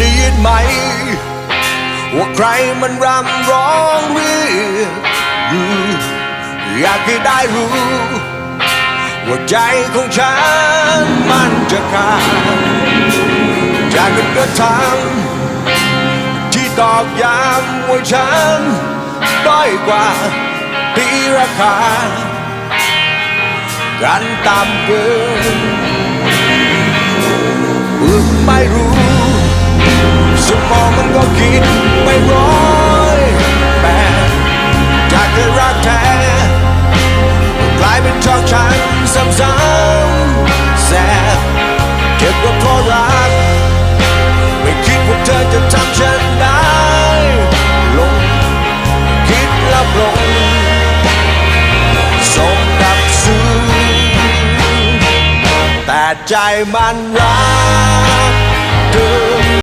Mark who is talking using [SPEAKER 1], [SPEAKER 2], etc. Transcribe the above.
[SPEAKER 1] ได้ยินไหม ว่าใครมันรำร้องเรียกอืมอยากให้ได้รู้ ว่าใจของฉันมันจะขาดจากการกระทำที่ตอกย้ำว่าฉันด้อยกว่าตีราคากันต่ำเกินอึกไม่รู้ ซ้ำๆแสบเก็บก็เพราะรัก ไม่คิดว่าเธอจะทำฉันได้ลงคิดลับลงสมกับซื้อแต่ใจมันรัก